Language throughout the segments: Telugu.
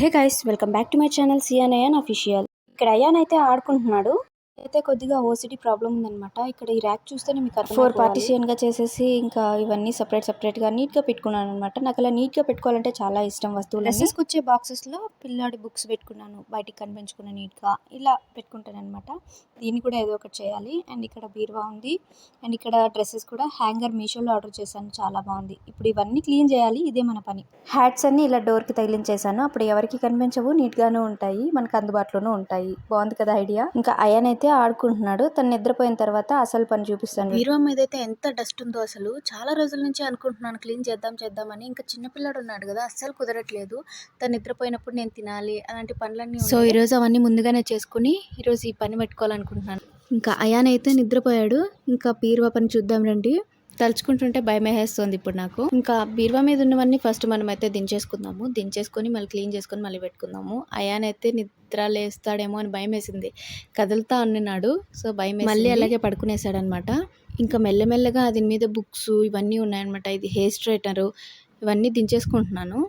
Hey guys welcome back to my channel C N I N official. ఇక్కడ అయాన్ అయితే ఆడుకుంటున్నాడు. అయితే కొద్దిగా ఓసిటీ ప్రాబ్లం ఉందన్నమాట. ఇక్కడ ఈ ర్యాక్ చూస్తేనే మీకు ఫోర్ పార్టీషియన్గా చేసేసి ఇంకా ఇవన్నీ సపరేట్ సపరేట్గా నీట్గా పెట్టుకున్నాను అనమాట నాకు అలా నీట్గా పెట్టుకోవాలంటే చాలా ఇష్టం వస్తువులు డ్రెస్సెస్ వచ్చే బాక్సెస్లో పిల్లాడి బుక్స్ పెట్టుకున్నాను. బయటికి కనిపించుకున్న నీట్గా ఇలా పెట్టుకుంటాను అనమాట దీన్ని కూడా ఏదో ఒకటి చేయాలి. అండ్ ఇక్కడ బీరువా ఉంది. అండ్ ఇక్కడ డ్రెస్సెస్ కూడా హ్యాంగర్ మీషోలో ఆర్డర్ చేశాను. చాలా బాగుంది. ఇప్పుడు ఇవన్నీ క్లీన్ చేయాలి. ఇదే మన పని. హ్యాట్స్ అన్ని ఇలా డోర్కి తగిలించేసాను అప్పుడు ఎవరికి కనిపించవు? నీట్ గాను ఉంటాయి. మనకు అందుబాటులోనూ ఉంటాయి. బాగుంది కదా ఐడియా ఇంకా అయాన్ అయితే ఆడుకుంటున్నాడు. తను నిద్రపోయిన తర్వాత అసలు పని చూపిస్తాను బీరువా మీద అయితే ఎంత డస్ట్ ఉందో అసలు. చాలా రోజుల నుంచి అనుకుంటున్నాను క్లీన్ చేద్దాం చేద్దామని ఇంకా చిన్నపిల్లాడు ఉన్నాడు కదా అస్సలు కుదరట్లేదు. తను నిద్రపోయినప్పుడు నేను తినాలి అలాంటి పనులన్నీ సో ఈరోజు అవన్నీ ముందుగానే చేసుకుని ఈరోజు ఈ పని పెట్టుకోవాలనుకుంటున్నాను. ఇంకా అయాన్ అయితే నిద్రపోయాడు. ఇంకా బీరువా పని చూద్దాం రండి. తలుచుకుంటుంటే భయం వేస్తుంది ఇప్పుడు నాకు. ఇంకా బీరువా మీద ఉన్నవన్నీ ఫస్ట్ మనం అయితే దించేసుకుందాము. దించేసుకొని మళ్ళీ క్లీన్ చేసుకొని మళ్ళీ పెట్టుకుందాము. అయాన్ అయితే నిద్ర లేస్తాడేమో అని భయం వేసింది. కదులుతా ఉన్నాడు సో భయం మళ్ళీ అలాగే పడుకునేసాడు అనమాట ఇంకా మెల్లమెల్లగా దీని మీద బుక్స్ ఇవన్నీ ఉన్నాయన్నమాట. ఇది హెయిర్ స్ట్రైట్నరు ఇవన్నీ దించేసుకుంటున్నాను.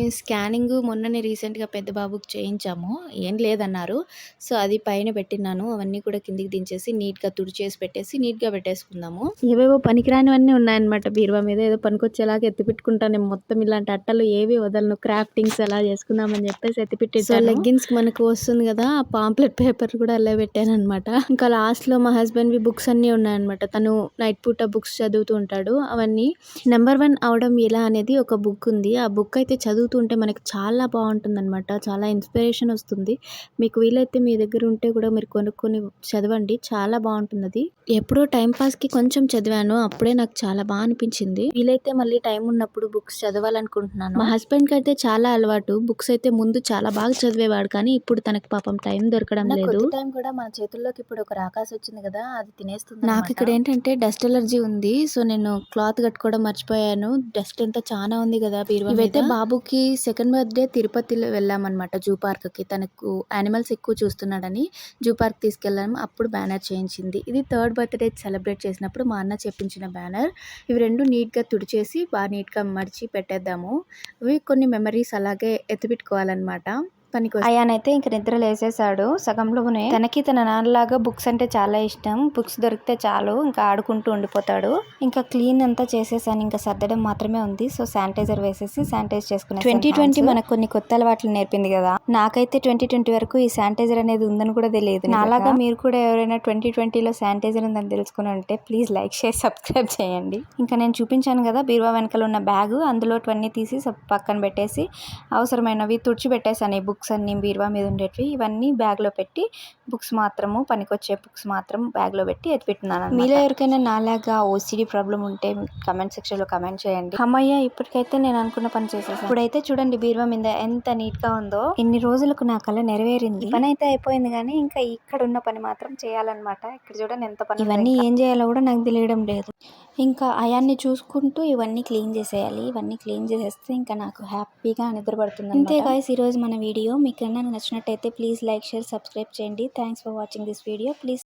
ఈ స్కానింగ్ మొన్ననే రీసెంట్గా పెద్ద బాబుకి చేయించాము. ఏం లేదన్నారు. సో అది పైన పెట్టినాను అవన్నీ కూడా కిందికి దించేసి నీట్గా తుడిచేసి పెట్టేసి నీట్గా పెట్టేసుకుందాము. ఏవేవో పనికిరానివన్నీ ఉన్నాయన్నమాట. బీరువా మీద ఏదో పనికొచ్చేలాగా ఎత్తి పెట్టుకుంటాను మొత్తం ఇలాంటి అట్టలు ఏవి వదలను. క్రాఫ్టింగ్స్ అలా చేసుకుందామని చెప్పేసి ఎత్తి పెట్టి సో లెగ్గిన్స్ మనకు వస్తుంది కదా ఆ పాంప్లెట్ పేపర్ కూడా అలా పెట్టాను అనమాట ఇంకా లాస్ట్లో మా హస్బెండ్వి బుక్స్ అన్నీ ఉన్నాయన్నమాట. తను నైట్ పూట బుక్స్ చదువుతూ ఉంటాడు. అవన్నీ నెంబర్ వన్ అవడం ఎలా అనేది ఒక బుక్ ఉంది. ఆ బుక్ అయితే చదువు చదువుతుంటే మనకి చాలా బాగుంటుందన్నమాట. చాలా ఇన్స్పిరేషన్ వస్తుంది. మీకు వీలైతే మీ దగ్గర ఉంటే కూడా మీరు కొనుక్కొని చదవండి. చాలా బాగుంటుంది అది ఎప్పుడో టైం పాస్కి కొంచెం చదివాను. అప్పుడే నాకు చాలా బాగా అనిపించింది. వీలైతే మళ్ళీ టైం ఉన్నప్పుడు బుక్స్ చదవాలనుకుంటున్నాను. మా హస్బెండ్కి అయితే చాలా అలవాటు. బుక్స్ అయితే ముందు చాలా బాగా చదివేవాడు. కానీ ఇప్పుడు తనకి పాపం టైం దొరకడం లేదు. టైం కూడా మన చేతుల్లోకి ఇప్పుడు ఒక రాకాసి వచ్చింది కదా అది తినేస్తుంది నాకు ఇక్కడ ఏంటంటే డస్ట్ ఎలర్జీ ఉంది. సో నేను క్లాత్ కట్టుకోవడం మర్చిపోయాను. డస్ట్ ఎంత చాలా ఉంది కదా ఇవైతే బాబుకి తనకి సెకండ్ బర్త్డే తిరుపతిలో వెళ్ళామన్నమాట జూ పార్క్కి. తనకు యానిమల్స్ ఎక్కువ చూస్తున్నాడని జూ పార్క్ తీసుకెళ్ళాము అప్పుడు బ్యానర్ చేయించింది. ఇది థర్డ్ బర్త్డే సెలబ్రేట్ చేసినప్పుడు మా అన్న చెప్పించిన బ్యానర్. ఇవి రెండు నీట్గా తుడిచేసి బాగా నీట్గా మడిచి పెట్టేద్దాము. ఇవి కొన్ని మెమరీస్ అలాగే ఎత్తిపెట్టుకోవాలన్నమాట. పనికి అయాన్ అయితే ఇంక నిద్ర లేసేసాడు సగంలోనే తనకి తన నాన్నలాగా బుక్స్ అంటే చాలా ఇష్టం. బుక్స్ దొరికితే చాలు ఇంకా ఆడుకుంటూ ఉండిపోతాడు. ఇంకా క్లీన్ అంతా చేసేసాను. ఇంకా సర్దడం మాత్రమే ఉంది. సో శానిటైజర్ వేసేసి శానిటైజ్ చేసుకున్నాను ట్వంటీ ట్వంటీ మనకు కొన్ని కొత్త అలవాట్లు నేర్పింది కదా. నాకైతే ట్వంటీ ట్వంటీ వరకు ఈ శానిటైజర్ అనేది ఉందని కూడా తెలియదు నాలాగా మీరు కూడా ఎవరైనా ట్వంటీ ట్వంటీలో శానిటైజర్ ఉందని తెలుసుకుని ఉంటే ప్లీజ్ లైక్ షేర్ సబ్స్క్రైబ్ చేయండి. ఇంకా నేను చూపించాను కదా బీరువా వెనకాల ఉన్న బ్యాగ్. అందులో ట్వన్నీ తీసి పక్కన పెట్టేసి అవసరమైనవి తుడిచి పెట్టేసాను ఈ బుక్స్. బుక్స్ అన్నీ బీరువా మీద ఉండేటివి ఇవన్నీ బ్యాగ్లో పెట్టి బుక్స్ మాత్రము పనికొచ్చే బుక్స్ మాత్రం బ్యాగ్లో పెట్టి ఎత్తిపెట్టినాను మీలో ఎవరికైనా నాలాగా ఓసిడి ప్రాబ్లం ఉంటే కమెంట్ సెక్షన్లో కమెంట్ చేయండి. అమ్మయ్య ఇప్పటికైతే నేను అనుకున్న పని చేసేసాను. ఇప్పుడైతే చూడండి బీరువా మీద ఎంత నీట్గా ఉందో. ఇన్ని రోజులకు నా కళ నెరవేరింది. పని అయితే అయిపోయింది కానీ ఇంకా ఇక్కడ ఉన్న పని మాత్రం చేయాలన్నమాట. ఇక్కడ చూడండి ఎంత పని ఇవన్నీ ఏం చేయాలో కూడా నాకు తెలియడం లేదు. ఇంకా అయాన్ని చూసుకుంటూ ఇవన్నీ క్లీన్ చేసేయాలి. ఇవన్నీ క్లీన్ చేసేస్తే ఇంకా నాకు హ్యాపీగా నిద్రపడుతుంది అంతే గాయస్ ఈరోజు మన వీడియో. మీకు నచ్చినట్టయితే ప్లీజ్ లైక్ షేర్ సబ్స్క్రైబ్ చేయండి. Thanks for watching this video please